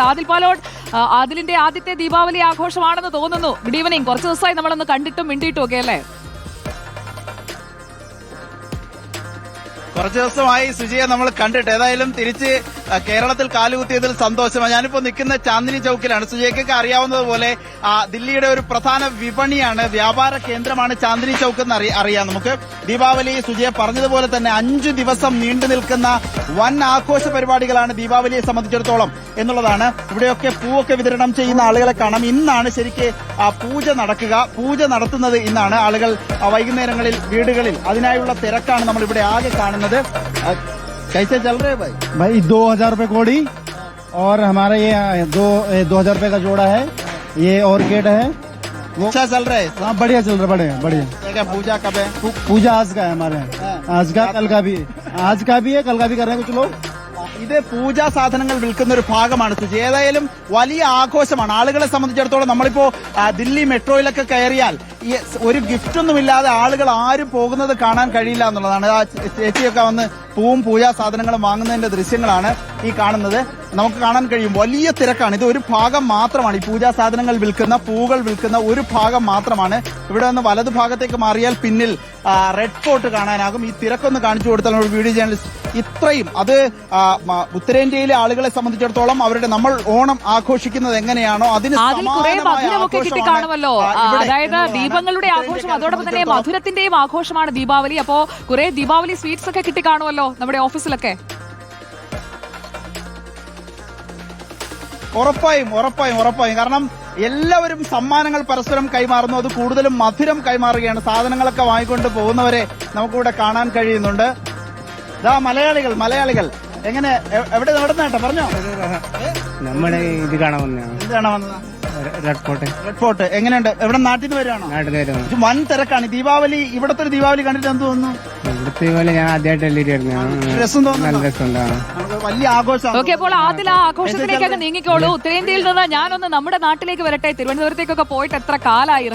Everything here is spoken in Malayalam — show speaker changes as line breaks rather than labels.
ആദിൽ പാലോട് ആദിലിന്റെ ആദ്യത്തെ ദീപാവലി ആഘോഷമാണെന്ന് തോന്നുന്നു. ഗുഡ് ഈവനിങ് കുറച്ച് ദിവസമായി നമ്മളൊന്ന് കണ്ടിട്ടും മിണ്ടിയിട്ടും ഒക്കെ അല്ലേ?
കുറച്ച് ദിവസമായി സുജിയെ നമ്മൾ കണ്ടിട്ട് ഏതായാലും തിരിച്ച് കേരളത്തിൽ കാലുകുത്തിയതിൽ സന്തോഷമാണ്. ഞാനിപ്പോ നിൽക്കുന്ന ചാന്ദിനി ചൌക്കിലാണ്. സുജയ്ക്കൊക്കെ അറിയാവുന്നതുപോലെ ദില്ലിയുടെ ഒരു പ്രധാന വിപണിയാണ് വ്യാപാര കേന്ദ്രമാണ് ചാന്ദിനി ചൌക്ക് എന്ന് അറിയാം നമുക്ക്. ദീപാവലി സുജയെ പറഞ്ഞതുപോലെ തന്നെ അഞ്ചു ദിവസം നീണ്ടു നിൽക്കുന്ന വൻ ആഘോഷ പരിപാടികളാണ് ദീപാവലിയെ സംബന്ധിച്ചിടത്തോളം എന്നുള്ളതാണ് ഇവിടെയൊക്കെ പൂവൊക്കെ വിതരണം ചെയ്യുന്ന ആളുകളെ കാണാം ഇന്നാണ് ശരിക്ക് ആ പൂജ നടക്കുക പൂജ നടത്തുന്നത് ഇന്നാണ് ആളുകൾ ആ, വൈകുന്നേരങ്ങളിൽ വീടുകളിൽ അതിനായുള്ള തിരക്കാണ് നമ്മൾ ഇവിടെ ആകെ കാണുന്നത് ആ, കൈസേ ചൽ രേ ഭായ്
भाई दो हजार रूपए कोड़ी और हमारा ये दो दो हजार रूपए का जोड़ा है ये ऑर्किड है वो
अच्छा चल रहा है
हाँ बढ़िया चल रहा है बढ़िया बढ़िया
क्या पूजा कब है
पू- पूजा आज का है हमारे यहाँ आज का कल का भी आज का भी है कल का भी कर रहे हैं कुछ लोग
ഇത് പൂജാ സാധനങ്ങൾ വിൽക്കുന്ന ഒരു ഭാഗമാണ് സുജി ഏതായാലും വലിയ ആഘോഷമാണ് ആളുകളെ സംബന്ധിച്ചിടത്തോളം നമ്മളിപ്പോ ആ, ദില്ലി മെട്രോയിലൊക്കെ കയറിയാൽ ഈ ഒരു ഗിഫ്റ്റ് ഒന്നുമില്ലാതെ ആളുകൾ ആരും പോകുന്നത് കാണാൻ കഴിയില്ല എന്നുള്ളതാണ് ആ ചേ- ചേച്ചിയൊക്കെ വന്ന് പൂവും പൂജാ സാധനങ്ങളും വാങ്ങുന്നതിന്റെ ദൃശ്യങ്ങളാണ് ഈ കാണുന്നത്. നമുക്ക് കാണാൻ കഴിയും. വലിയ തിരക്കാണ്. ഇത് ഒരു ഭാഗം മാത്രമാണ്. ഈ പൂജാ സാധനങ്ങൾ വിൽക്കുന്ന പൂകൾ വിൽക്കുന്ന ഒരു ഭാഗം മാത്രമാണ്. ഇവിടെ നിന്ന് വലതു ഭാഗത്തേക്ക് മാറിയാൽ പിന്നിൽ റെഡ് ഫോർട്ട് കാണാനാകും. ഈ തിരക്കൊന്ന് കാണിച്ചു കൊടുത്താൽ നമ്മുടെ വീഡിയോ ജേർണലിസ്റ്റ് ഇത്രയും. അത് ഉത്തരേന്ത്യയിലെ ആളുകളെ സംബന്ധിച്ചിടത്തോളം അവരുടെ നമ്മൾ ഓണം ആഘോഷിക്കുന്നത് എങ്ങനെയാണോ അതിന്
മധുരമൊക്കെ കിട്ടി കാണുമല്ലോ അതായത് ദീപങ്ങളുടെ ആഘോഷം അതോടൊപ്പം തന്നെ മധുരത്തിന്റെയും ആഘോഷമാണ് ദീപാവലി. അപ്പോ കുറെ ദീപാവലി സ്വീറ്റ്സ് ഒക്കെ കിട്ടി കാണുമല്ലോ നമ്മുടെ ഓഫീസിലൊക്കെ.
ഉറപ്പായും ഉറപ്പായും ഉറപ്പായും. കാരണം എല്ലാവരും സമ്മാനങ്ങൾ പരസ്പരം കൈമാറുന്നു. അത് കൂടുതലും മധുരം കൈമാറുകയാണ്. സാധനങ്ങളൊക്കെ വാങ്ങിക്കൊണ്ട് പോകുന്നവരെ നമുക്കിവിടെ കാണാൻ കഴിയുന്നുണ്ട്. ഇതാ മലയാളികൾ മലയാളികൾ. എങ്ങനെ എവിടെ നടന്നേട്ടാ? പറഞ്ഞോ.
നമ്മുടെ ഇത് കാണാൻ ഇത്
കാണാൻ വന്നത്.
റെഡ് ഫോർട്ട്
റെഡ് ഫോർട്ട് എങ്ങനെയുണ്ട്? എവിടെ നാട്ടിൽ നിന്ന് വരുവാണോ.
നാട്ടിൽ
വൻ തിരക്കാണ്. ദീപാവലി ഇവിടത്തെ ഒരു ദീപാവലി കണ്ടിട്ട് എന്ത് തോന്നുന്നു?
ഇവിടുത്തെ പോലെ ഞാൻ ആദ്യമായിട്ട് വരുന്നതാണ് നല്ല രസമുണ്ടാണ്
വലിയ ആഘോഷം
ഓക്കെ അപ്പോൾ ആദ്യം ആ ആഘോഷത്തിലേക്കൊക്കെ നീങ്ങിക്കോളൂ. ഉത്തരേന്ത്യയിൽ നിന്ന് ഞാനൊന്ന് നമ്മുടെ നാട്ടിലേക്ക് വരട്ടെ. തിരുവനന്തപുരത്തേക്കൊക്കെ പോയിട്ട് എത്ര കാലായി